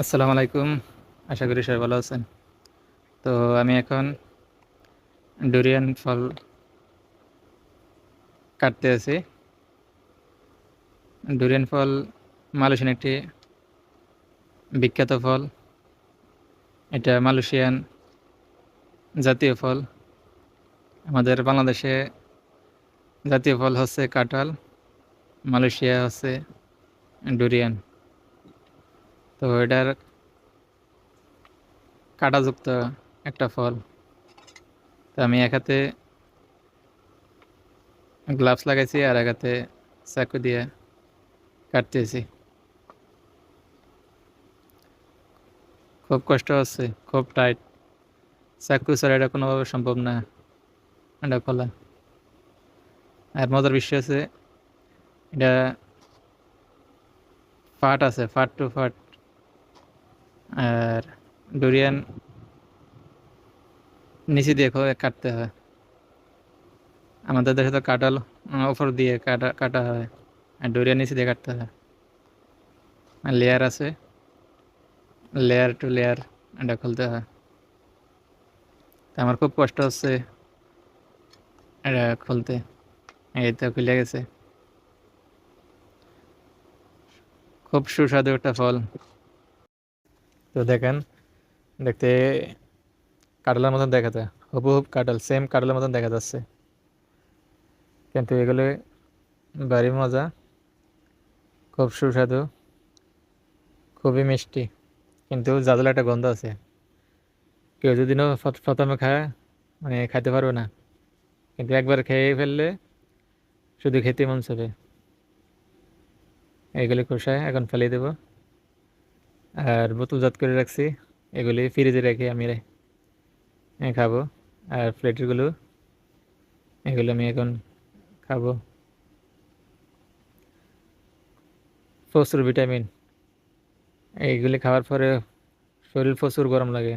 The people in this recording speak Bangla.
আসসালামু আলাইকুম। আশা করি সবাই ভালো আছেন। তো আমি এখন ডুরিয়ান ফল কাটতে আছি। ডুরিয়ান ফল মালয়েশিয়ান একটি বিখ্যাত ফল। এটা মালয়েশিয়ান জাতীয় ফল। আমাদের বাংলাদেশে জাতীয় ফল হচ্ছে কাঁঠাল, মালয়েশিয়া হচ্ছে ডুরিয়ান। তো এটার কাঁটাযুক্ত একটা ফল। তো আমি এক হাতে গ্লাভস লাগাইছি আর এক হাতে চাকু দিয়ে কাটতেছি। খুব কষ্ট হচ্ছে, খুব টাইট চাকু ছাড়া এটা কোনোভাবে সম্ভব না এটা খোলা আর মজার বিষয় আছে এটা ফাট আছে, ফাট টু ফাট। ডুরিয়ান, নিচে দিয়ে কাটতে হয়। আমাদের দেশে তো কাঁঠাল ওপর দিয়ে কাটা কাটা হয়, আর ডুরিয়ান নিচে দিয়ে কাটতে হয়। আর লেয়ার আছে। লেয়ার টু লেয়ার এটা খুলতে হয়। আমার খুব কষ্ট হচ্ছে এটা খুলতে। এই তো খুলে গেছে। খুব সুস্বাদু একটা ফল। তো দেখেন দেখতে কাঁঠালের মতন দেখাতে। হুবহুব কাঁঠাল সেম কাঁঠালের মতন দেখা যাচ্ছে। কিন্তু এগুলো ভারী মজা। খুব সুস্বাদু, খুবই মিষ্টি, কিন্তু জাজলা একটা গন্ধ আছে। কেউ প্রথ- প্রথমে খায় মানে খাইতে পারবে না। কিন্তু একবার খেয়ে ফেললে শুধু খেতে মন চাবে। এগুলি খোসায় এখন ফেলে দেবো। আর বোতলজাত করে রাখছি। এগুলি ফ্রিজে রেখে আমি খাব। আর প্লেটেরগুলো এগুলো আমি এখন খাব। প্রচুর ভিটামিন। এইগুলি খাওয়ার পরে শরীর প্রচুর গরম লাগে।